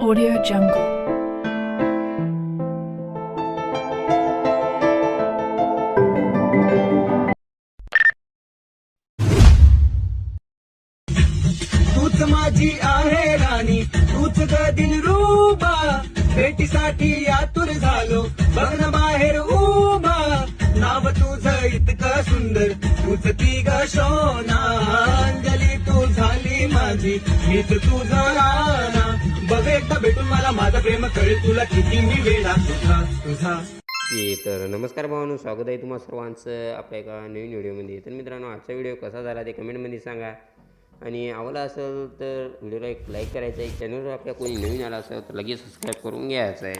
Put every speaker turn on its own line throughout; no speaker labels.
Audio Jungle.
तूच माझी आहे राणी तूच ग दिलरुबा. भेटीसाठी आतुर झालो बघ बाहेर उभा. नाव तुझं इतकं सुंदर तूच ती ग शोना. अंजली तू झाली माझी मीच तुझा राणा. एकदा भेटून मला माझं प्रेम कळेल तुला किती मी वेळा तुझा तुझा.
तर नमस्कार भावानो स्वागत आहे तुम्हा सर्वांचं आपल्या एका नवीन व्हिडिओमध्ये. तर मित्रांनो आजचा व्हिडिओ कसा झाला ते कमेंटमध्ये सांगा. आणि आवडला असेल तर व्हिडिओला एक लाईक करायचं आहे. चॅनलवर आपल्या कोणी नवीन आला असेल तर लगेच सबस्क्राईब करून घ्यायचं आहे.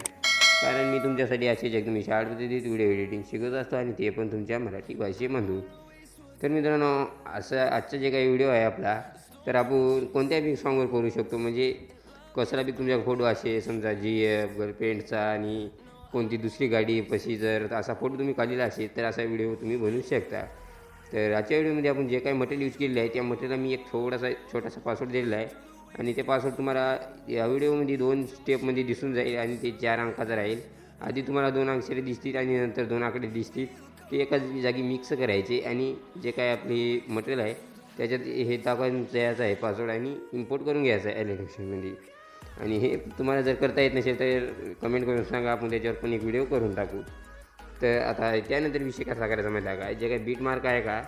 कारण मी तुमच्यासाठी असेच एकदम शाळा पद्धतीत व्हिडिओ एडिटिंग शिकत असतो आणि ते पण तुमच्या मराठी भाषेमधून. तर मित्रांनो असं आजचा जे काही व्हिडिओ आहे आपला तर आपण कोणत्या बी सॉंगवर करू शकतो? म्हणजे कचरा बी तुमचा फोटो असे समजा जी एफ पेंटचा आणि कोणती दुसरी गाडी पशी जर असा फोटो तुम्ही काढलेला असेल तर असा व्हिडिओ तुम्ही बनवू शकता. तर आजच्या व्हिडिओमध्ये आपण जे काही मटेरियल यूज केलेलं आहे त्या मटेरियलला मी एक थोडासा छोटासा पासवर्ड दिलेला आहे. आणि ते पासवर्ड तुम्हाला या व्हिडिओमध्ये दोन स्टेपमध्ये दिसून जाईल आणि ते चार अंकाचा राहील. आधी तुम्हाला दोन अक्षरे दिसतील आणि नंतर दोन आकडे दिसतील. ते एकाच जागी मिक्स करायचे आणि जे काय आपली मटेरियल आहे त्याच्यात हे दाखवून द्यायचं आहे पासवर्ड आणि इम्पोर्ट करून घ्यायचं आहे ॲलिमेशनमध्ये आणि हे तुम्हाला जर करता येत नसेल तर कमेंट करून सांगा. आपण त्याच्यावर पण एक व्हिडिओ करून टाकू. तर आता त्यानंतर विषय कसा करायचा माहिती आहे का? जे काही बीट मार्क आहे का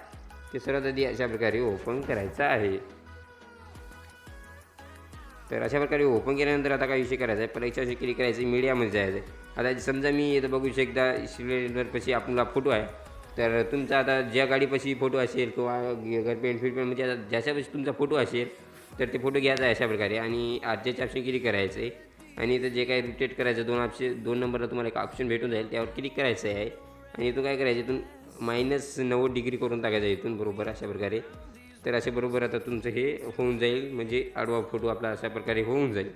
ते सर्वात आधी अशा प्रकारे ओपन करायचं आहे. तर अशा प्रकारे ओपन केल्यानंतर आता काय विषय करायचा आहे? परीक्षा क्लिक करायचं मीडियामध्ये जायचं आहे. आता समजा मी इथं बघू शकता सिलेंडरपाशी आपला फोटो आहे. तर तुमचा आता ज्या गाडीपाशी फोटो असेल किंवा पेंट फिट पेंट म्हणजे आता ज्याच्यापाशी तुमचा फोटो असेल तर ते फोटो घ्यायचा आहे अशा प्रकारे. आणि आजच्या ऑप्शन क्लिक करायचं? आहे आणि इथं जे काही रोटेट करायचं दोन ऑप्शन दोन नंबरला तुम्हाला एक ऑप्शन भेटून जाईल त्यावर क्लिक करायचं आहे. आणि इथून काय करायचं इथून मायनस नव्वद डिग्री करून टाकायचं आहे इथून बरोबर अशा प्रकारे. तर अशा बरोबर आता तुमचं हे होऊन जाईल म्हणजे आडवा फोटो आपला अशा प्रकारे होऊन जाईल.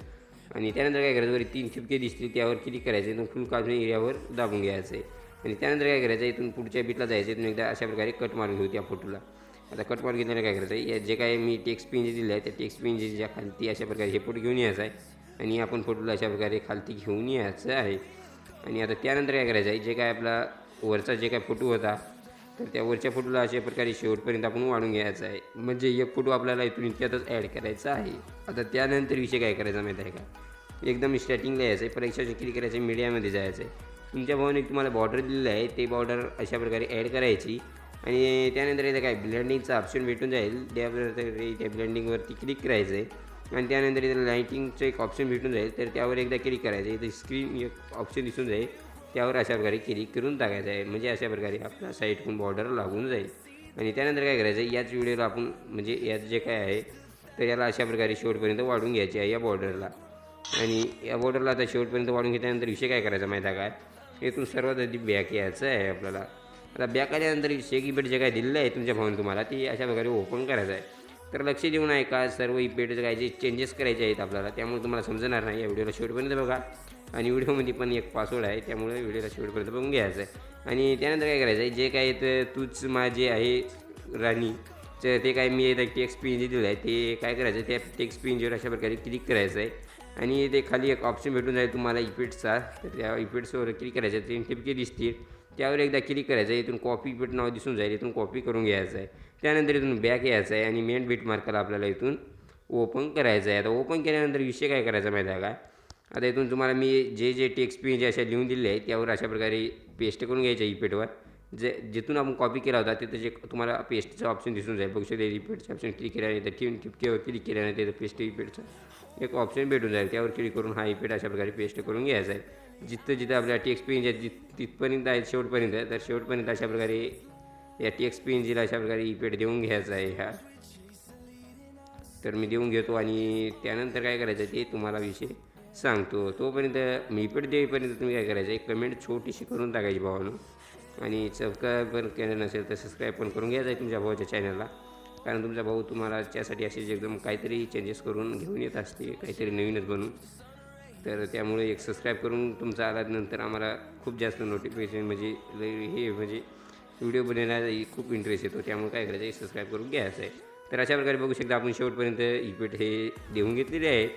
आणि त्यानंतर काय करायचं बरं तीन ठिपके दिसतील त्यावर क्लिक करायचं इथून फुल काढून एरियावर दाबून घ्यायचं आहे. आणि त्यानंतर काय करायचं इथून पुढच्या बीटला जायचं इथून एकदा अशा प्रकारे कट मारून घेऊ त्या फोटोला आता कट मारून घेताना काय करायचं आहे या जे काय मी टेक्स्ट पिन दिलं आहे त्या टेक्स्ट पिन ज्या खालती अशा प्रकारे हे फोटो घेऊन यायचं आहे. आणि आपण फोटोला अशा प्रकारे खालती घेऊन यायचं आहे. आणि आता त्यानंतर काय करायचं आहे जे काय आपला वरचा जे काय फोटो होता तर त्या वरच्या फोटोला अशा प्रकारे शेवटपर्यंत आपण वाढून घ्यायचा आहे. म्हणजे एक फोटो आपल्याला इथून इतक्यातच ॲड करायचा आहे. आता त्यानंतर विषय काय करायचा माहीत आहे का? एकदम स्टार्टिंगला यायचं आहे परीक्षा क्लिक करायचं आहे मीडियामध्ये जायचं आहे. तुमच्या भावाने तुम्हाला बॉर्डर दिलेलं आहे ते बॉर्डर अशा प्रकारे ॲड करायची. आणि त्यानंतर इथं काय ब्लेंडिंगचं ऑप्शन भेटून जाईल. त्या त्या ब्लेंडिंगवरती क्लिक करायचं आहे आणि त्यानंतर इथं लाईटिंगचं एक ऑप्शन भेटून जाईल. तर त्यावर एकदा क्लिक करायचं इथे स्क्रीन एक ऑप्शन दिसून जाईल. त्यावर अशा प्रकारे क्लिक करून टाकायचं आहे. म्हणजे अशा प्रकारे आपला साईडकडून बॉर्डर लागून जाईल. आणि त्यानंतर काय करायचं आहे याच व्हिडिओला आपण म्हणजे यात जे काय आहे तर याला अशा प्रकारे शेवटपर्यंत वाढून घ्यायचे आहे या बॉर्डरला आणि या बॉर्डरला आता शेवटपर्यंत वाढून घेतल्यानंतर विषय काय करायचा माहिती आहे काय इथून सर्वात आधी बॅक यायचं आहे आपल्याला. आता बॅकाल्यानंतर शेक इपेट जे काय दिलेलं आहे तुमच्या भावाने तुम्हाला ते अशा प्रकारे ओपन करायचं आहे. तर लक्ष देऊन आहे का सर्व इपेटचं काय जे चेंजेस करायचे आहेत आपल्याला त्यामुळे तुम्हाला समजणार नाही. या व्हिडिओला शेवटपर्यंत बघा. आणि व्हिडिओमध्ये पण एक पासवर्ड आहे त्यामुळे व्हिडिओला शेवटपर्यंत बघून घ्यायचं आहे. आणि त्यानंतर काय करायचं आहे जे काय तर तूच माझे आहे राणी तर ते काय मी एक टेक्स्ट पिन जे दिलं आहे ते काय करायचं आहे त्या टेक्स्ट पिनवर अशा प्रकारे क्लिक करायचं आहे. आणि ते खाली एक ऑप्शन भेटून जाईल तुम्हाला इफेक्टचा तर त्या इफेक्ट्सवर क्लिक करायचं आहे तीन टिपके दिसतील? त्यावर एकदा क्लिक करायचं आहे इथून कॉपी इफेक्ट नाव दिसून जाईल इथून कॉपी करून घ्यायचं आहे. त्यानंतर इथून बॅक यायचं आहे आणि मेन बीट मार्कला आपल्याला इथून ओपन करायचं आहे. आता ओपन केल्यानंतर विषय काय करायचा माहिती आहे का? आता इथून तुम्हाला मी जे जे टेक्स्ट पिन जे अशा लिहून दिले आहे त्यावर अशा प्रकारे पेस्ट करून घ्यायचं इफेक्टवर जे जिथून आपण कॉपी केला होता तिथं जे तुम्हाला पेस्टचं ऑप्शन दिसून जाईल. बघू शकते रिपेटचं ऑप्शन क्लिक केल्यानंतर ठेवून टिपकेवर क्लिक केल्यानंतर तिथं पेस्ट इफेक्टचं एक ऑप्शन भेटून जाईल. त्यावर क्लिक करून हा इफेक्ट अशा प्रकारे पेस्ट करून घ्यायचा आहे. जिथं जिथं आपल्या टेक्स्ट पिन जित तिथपर्यंत आहेत शेवटपर्यंत आहे तर शेवटपर्यंत अशा प्रकारे या टेक्स्ट पिन अशा प्रकारे इपेड देऊन घ्यायचा आहे ह्या तर मी देऊन घेतो आणि त्यानंतर काय करायचं ते तुम्हाला विषय सांगतो. तोपर्यंत मी पेड देईपर्यंत तुम्ही काय करायचं एक कमेंट छोटीशी करून टाकायची भावानं. आणि सबस्क्राईब पण केलं नसेल तर सबस्क्राईब पण करून घ्यायचं आहे तुमच्या भावाच्या चॅनलला कारण तुमचा भाऊ तुम्हाला त्यासाठी असेच एकदम काहीतरी चेंजेस करून घेऊन येत असते काहीतरी नवीनच बनून. तर त्यामुळे एक सबस्क्राईब करून तुमचा आल्यानंतर आम्हाला खूप जास्त नोटिफिकेशन म्हणजे हे म्हणजे व्हिडिओ बनवण्याचा खूप इंटरेस्ट येतो. त्यामुळे काय करायचं आहे सबस्क्राईब करून घ्यायचं आहे. तर अशा प्रकारे बघू शकता आपण शेवटपर्यंत इपेट हे देऊन घेतलेले आहे.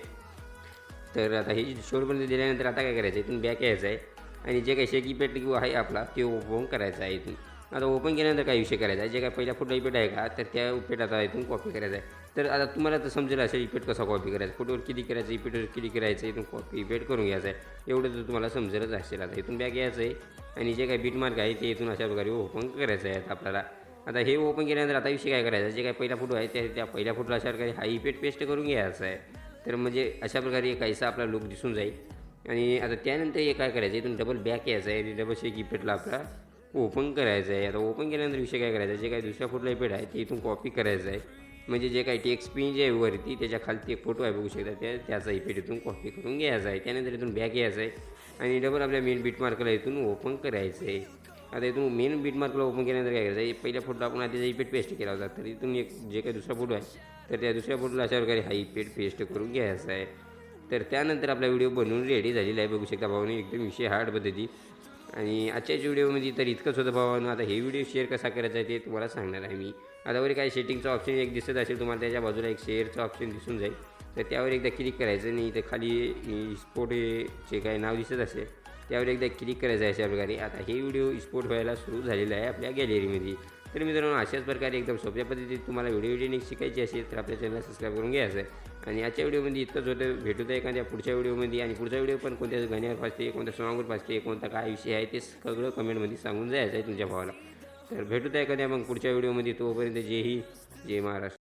तर आता हे शेवटपर्यंत दिल्यानंतर आता काय करायचं आहे इथून बॅक यायचं आहे. आणि जे काही शेकी पेट किंवा आहे आपला ते ओपन करायचा आहे इथून. आता ओपन केल्यानंतर काय विषय करायचा आहे? जे काय पहिला फुटला इपेट आहे का? तर त्या इपेट आता इथून कॉपी करायचा आहे. तर आता तुम्हाला तर समजेल असेल इफेक्ट कसा कॉपी करायचा? फोटोवर किती करायचं इफेक्टवर किती करायचं इथून कॉपी इफेक्ट करून घ्यायचं आहे एवढं तर तुम्हाला समजेलच असेल. आता इथून बॅक यायचं आहे आणि जे काही बीट मार्क आहे ते इथून अशा प्रकारे ओपन करायचं आहे आता आपल्याला. आता हे ओपन केल्यानंतर आता विषय काय करायचा? जे काय पहिला फोटो आहे त्या त्या पहिल्या फोटोला अशा प्रकारे हा इफेक्ट पेस्ट करून घ्यायचा आहे तर म्हणजे अशा प्रकारे काहीसा आपला लुक दिसून जाईल. आणि आता त्यानंतर हे काय करायचं इथून डबल बॅक यायचं आहे आणि डबल शेक इफेक्टला आपला ओपन करायचं आहे आता ओपन केल्यानंतर विषय काय करायचा? जे काही दुसऱ्या फोटोला इफेक्ट आहे ते इथून कॉपी करायचं आहे म्हणजे जे काही टेक्स्ट पिन जे आहे वरती त्याच्या खालती एक फोटो आहे बघू शकता त्या त्याचा इफेक्ट इथून कॉपी करून घ्यायचा आहे. त्यानंतर इथून बॅक घ्यायचा आहे. आणि डबल आपल्या मेन बीट मार्कला इथून ओपन करायचं आहे. आता इथून मेन बीट मार्कला ओपन केल्यानंतर काय करायचं आहे पहिल्या फोटो आपण आधी इफेक्ट पेस्ट केला होता तर इथून एक जे काही दुसरा फोटो आहे तर त्या दुसऱ्या फोटोला अशा प्रकारे हा इफेक्ट पेस्ट करून घ्यायचा आहे. तर त्यानंतर आपला व्हिडिओ बनवून रेडी झालेला आहे. बघू शकता भावाने एकदम विषय हार्ड पद्धती. आणि आजच्याच व्हिडिओमध्ये तर इतकंच होतं भावानं आता हे व्हिडिओ शेअर कसा करायचा आहे ते तुम्हाला सांगणार आहे मी. आता वरी काय सेटिंगचं ऑप्शन एक दिसत असेल तुम्हाला त्याच्या बाजूला एक शेअरचं ऑप्शन दिसून जाईल. तर त्यावर एकदा क्लिक करायचं आणि तर खाली स्पोर्ट काय नाव दिसत असेल त्यावर एकदा क्लिक करायचं आहे अशा प्रकारे. आता हे व्हिडिओ स्पोर्ट व्हायला सुरू झालेला आहे आपल्या गॅलरीमध्ये तर मित्रांनो अशाच प्रकारे एकदम सोप्या पद्धतीत तुम्हाला व्हिडिओ एडिटिंग शिकायची असेल तर आपल्या चॅनलला सबस्क्राईब करून घ्यायचं आहे आणि आजच्या व्हिडिओमध्ये इतकंच होतं. भेटू आहे एखाद्या पुढच्या व्हिडिओमध्ये आणि पुढचा व्हिडिओ पण कोणत्या गाण्यावर पाचते कोणत्या सॉंगवर पाचते कोणता काय विषय आहे ते सगळं कमेंटमध्ये सांगून जायचं आहे तुमच्या भावाला. तर भेटू आहे एखाद्या मग पुढच्या व्हिडिओमध्ये तोपर्यंत जेही जय महाराष्ट्र.